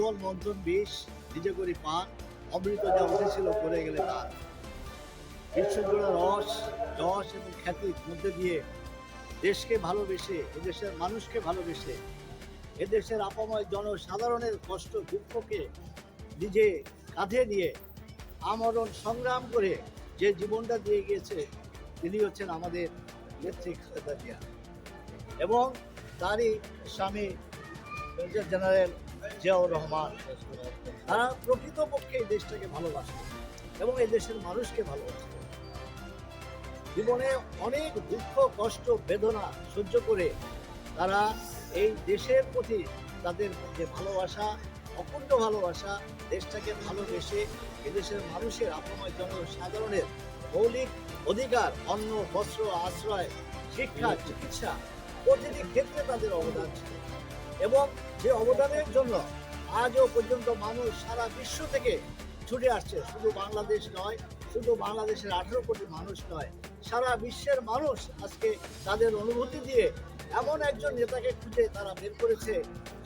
জীবন মন্থন বিষ নিজে করি পান। অমৃত যা উঠেছিল করে গেলে তার। বিশ্বজোড়া রস, যশ এবং খ্যাতির মধ্যে দিয়ে দেশকে ভালোবেসে, এদেশের মানুষকে ভালোবেসে, এদেশের আপাময় জনসাধারণের কষ্ট, দুঃখকে নিজে কাঁধে নিয়ে আমরণ সংগ্রাম করে যে জীবনটা দিয়ে গিয়েছে, তিনি হচ্ছেন আমাদের নেত্রী খালেদা জিয়া। এবং তারই স্বামী মেজর জেনারেল জিয়াউর রহমান। তারা প্রকৃতপক্ষে এই দেশটাকে ভালোবাসে এবং এই দেশের মানুষকে ভালোবাসে। জীবনে অনেক দুঃখ, কষ্ট, বেদনা সহ্য করে তারা এই দেশের প্রতি তাদের যে ভালোবাসা অকুণ্ঠ ভালোবাসা, দেশটাকে ভালোবেসে এদেশের মানুষের আপময় জনসাধারণের মৌলিক অধিকার, অন্ন, বস্ত্র, আশ্রয়, শিক্ষা, চিকিৎসা প্রতিটি ক্ষেত্রে তাদের অবদান ছিল। এবং যে অবদানের জন্য আজও পর্যন্ত মানুষ সারা বিশ্ব থেকে ছুটে আসছে। শুধু বাংলাদেশ নয়, শুধু বাংলাদেশের আঠেরো কোটি মানুষ নয়, সারা বিশ্বের মানুষ আজকে তাদের অনুভূতি দিয়ে এমন একজন নেতাকে খুঁজে তারা বের করেছে,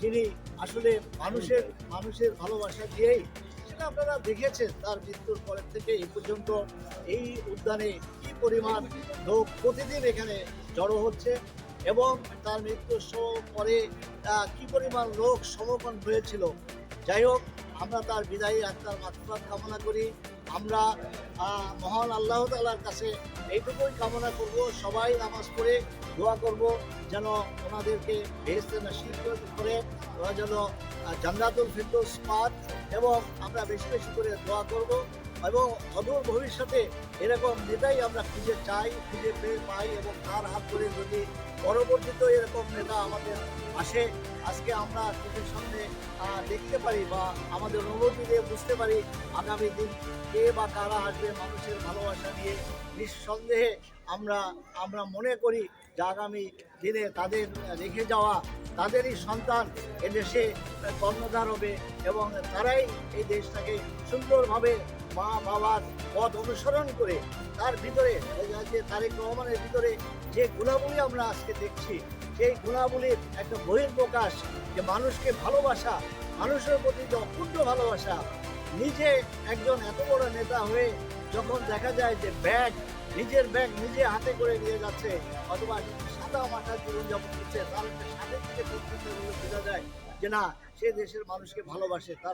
যিনি আসলে মানুষের মানুষের ভালোবাসা দিয়েই। সেটা আপনারা দেখেছেন তার মৃত্যুর পরের থেকে এই পর্যন্ত এই উদ্যানে কি পরিমাণ লোক প্রতিদিন এখানে জড়ো হচ্ছে। এবং তার মৃত্যুর পরে কি পরিমাণ লোক সমর্পণ হয়েছিল। যাই হোক, আমরা তার বিদায়ী আত্মার মাত্রাত কামনা করি। আমরা মহান আল্লাহ তালার কাছে এইটুকুই কামনা করব, সবাই নামাজ পড়ে দোয়া করব, যেন ওনাদেরকে বেহেস্তে নসিব করে ওরা যেন জান্নাতুল ফিরদৌস পান এবং আমরা বেশি বেশি করে দোয়া করব। এবং অদূর ভবিষ্যতে এরকম নেতাই আমরা খুঁজে চাই, খুঁজে পেয়ে পাই এবং তার হাত ধরে যদি পরবর্তীতে এরকম নেতা আমাদের আসে, আজকে আমরা চোখের সামনে দেখতে পারি বা আমাদের অনুভূতি দিয়ে বুঝতে পারি আগামী দিন কে বা কারা আসবে মানুষের ভালোবাসা নিয়ে। নিঃসন্দেহে আমরা আমরা মনে করি যে আগামী দিনে তাদের রেখে যাওয়া, তাদেরই সন্তান এদেশে কর্ণধার হবে এবং তারাই এই দেশটাকে সুন্দরভাবে মা বাবার পথ অনুসরণ করে তার ভিতরে তারেক রহমানের ভিতরে যে গুণাবলী আমরা আজকে দেখছি, সেই গুণাবলীর একটা বহির্প্রকাশ যে মানুষকে ভালোবাসা, মানুষের প্রতি যে অকুণ্ঠ ভালোবাসা, নিজে একজন এত বড় নেতা হয়ে যখন দেখা যায় যে ব্যাগ, নিজের ব্যাগ নিজে হাতে করে নিয়ে যাচ্ছে, অথবা সাদা মাথার জীবনযাপন করছে, তার একটা সাথে থেকে বোঝা যায় যে না, সে দেশের মানুষকে ভালোবাসে, তার